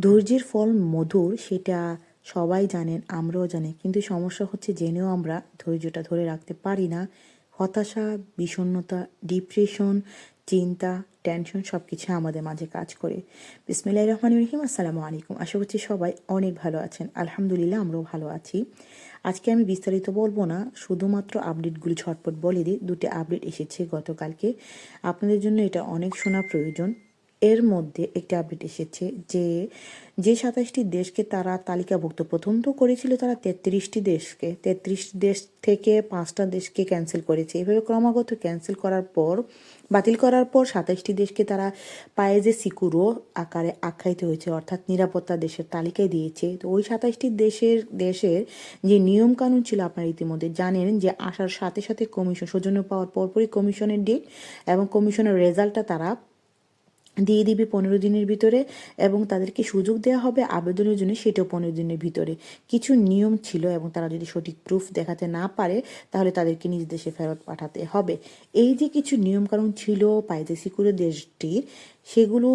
ধৈর্যের ফল মধুর, সেটা সবাই জানেন, আমরাও জানি। কিন্তু সমস্যা হচ্ছে জেনেও আমরা ধৈর্যটা ধরে রাখতে পারি না। হতাশা, বিষণ্ণতা, ডিপ্রেশন, চিন্তা, টেনশন সব কিছু আমাদের মাঝে কাজ করে। বিসমিল্লাহ রহমান রহিম, আসসালামু আলাইকুম। আশা করছি সবাই অনেক ভালো আছেন। আলহামদুলিল্লাহ, আমরাও ভালো আছি। আজকে আমি বিস্তারিত বলব না, শুধুমাত্র আপডেটগুলি ছটপট বলে দিই। দুটি আপডেট এসেছে গতকালকে। আপনাদের জন্য এটা অনেক শোনা প্রয়োজন। এর মধ্যে একটি আপডেট এসেছে যে যে সাতাশটি দেশকে তারা তালিকাভুক্ত, প্রথম তো করেছিল তারা তেত্রিশটি দেশকে। তেত্রিশটি দেশ থেকে পাঁচটা দেশকে ক্যান্সেল করেছে। এভাবে ক্রমাগত ক্যান্সেল করার পর, বাতিল করার পর সাতাশটি দেশকে তারা পায়ে যে সিকুরো আকারে আখ্যায়িত হয়েছে, অর্থাৎ নিরাপত্তা দেশের তালিকায় দিয়েছে। তো ওই সাতাশটি দেশের দেশের যে নিয়মকানুন ছিল আপনারা ইতিমধ্যে জানেন যে, আসার সাথে সাথে কমিশন, সৌজন্য পাওয়ার পরপরই কমিশনের ডেট এবং কমিশনের রেজাল্টটা তারা দিয়ে দিবে পনেরো দিনের ভিতরে এবং তাদেরকে সুযোগ দেওয়া হবে আবেদনের জন্য সেটাও পনেরো দিনের ভিতরে। কিছু নিয়ম ছিল এবং তারা যদি সঠিক প্রুফ দেখাতে না পারে, তাহলে তাদেরকে নিজ দেশে ফেরত পাঠাতে হবে। এই যে কিছু নিয়মকানুন ছিল পাইজে সিকুরে দেশটির, সেগুলো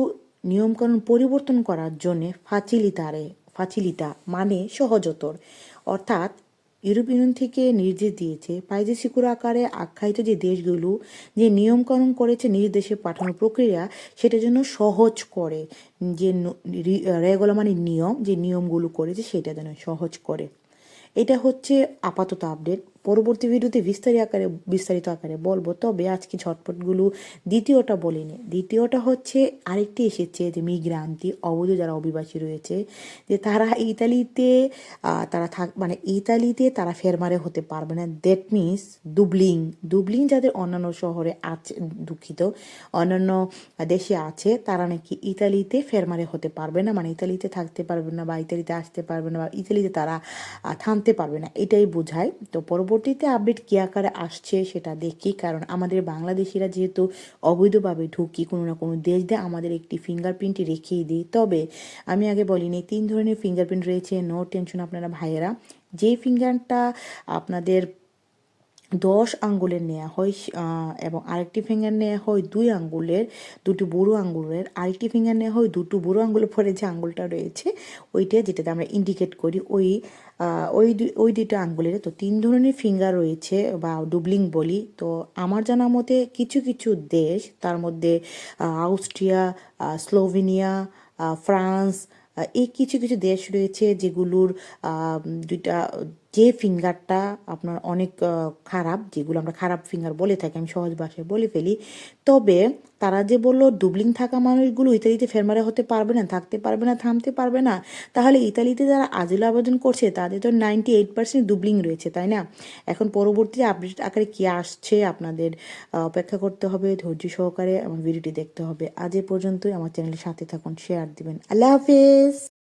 নিয়মকানুন পরিবর্তন করার জন্য ফাচিলিতারে, ফাচিলিতা মানে সহজতর। অর্থাৎ ইউরোপ ইউনিয়ন থেকে নির্দেশ দিয়েছে পাইজে শিকুর আকারে আখ্যায়িত যে দেশগুলো যে নিয়মকানুন করেছে নিজ দেশে পাঠানোর প্রক্রিয়া সেটা যেন সহজ করে। যে রেগুলা মানে নিয়ম, যে নিয়মগুলো করেছে, সেটা যেন সহজ করে। এটা হচ্ছে আপাতত আপডেট পরবর্তী ভিডিওতে বিস্তারিত আকারে বিস্তারিত আকারে বলব। তবে আজকে ঝটপটগুলো দ্বিতীয়টা বলিনি। দ্বিতীয়টা হচ্ছে আরেকটি এসেছে যে মিগ্রান্তি, অবৈধ যারা অভিবাসী রয়েছে, যে তারা ইতালিতে তারা থাক মানে ইতালিতে তারা ফেরমারে হতে পারবে না। দ্যাট মিনস দুবলিং দুবলিং যাদের অন্যান্য শহরে আছে, দুঃখিত, অন্যান্য দেশে আছে, তারা নাকি ইতালিতে ফেরমারে হতে পারবে না। মানে ইতালিতে থাকতে পারবে না বা ইতালিতে আসতে পারবে না বা ইতালিতে তারা থামতে পারবে না। এটাই বোঝায়। তো পরবর্তী পরবর্তীতে আপডেট কী আকারে আসছে সেটা দেখি, কারণ আমাদের বাংলাদেশিরা যেহেতু অবৈধভাবে ঢুকি, কোনো না কোনো দেশ দিয়ে আমাদের একটি ফিঙ্গারপ্রিন্ট রেখেই দিই। তবে আমি আগে বলিনি, তিন ধরনের ফিঙ্গারপ্রিন্ট রয়েছে নো টেনশন আপনারা ভাইয়েরা। যে ফিঙ্গারটা আপনাদের দশ আঙ্গুলের নেওয়া হয় এবং আরেকটি ফিঙ্গার নেওয়া হয় দুই আঙ্গুলের, দুটো বুড়ো আঙ্গুলের, আরেকটি ফিঙ্গার নেওয়া হয় দুটো বুড়ো আঙ্গুলের পরে যে আঙ্গুলটা রয়েছে, ওইটা যেটাতে আমরা ইন্ডিকেট করি, ওই ওই ওই দুটো আঙ্গুলের। তো তিন ধরনের ফিঙ্গার রয়েছে বা ডুবলিং বলি। তো আমার জানা মতে কিছু কিছু দেশ, তার মধ্যে অস্ট্রিয়া স্লোভেনিয়া ফ্রান্স এই কিছু কিছু দেশ রয়েছে যেগুলোর দুইটা যে ফিঙ্গারটা আপনার অনেক খারাপ, যেগুলো আমরা খারাপ ফিঙ্গার বলে থাকি, আমি সহজ ভাষায় বলে ফেলি, তবে তারা যে বলল ডুবলিং থাকা মানুষগুলো ইতালিতে ফেরমারে হতে পারবে না, থাকতে পারবে না, থামতে পারবে না, তাহলে ইতালিতে যারা আজিল আবেদন করছে, তাদের তো নাইনটি এইট পার্সেন্ট ডুবলিং রয়েছে, তাই না? এখন পরবর্তীতে আপডেট আকারে কী আসছে আপনাদের অপেক্ষা করতে হবে, ধৈর্য সহকারে আমার ভিডিওটি দেখতে হবে। আজ এ পর্যন্তই, আমার চ্যানেলের সাথে থাকুন শেয়ার দিবেন। আল্লাহ হাফেজ!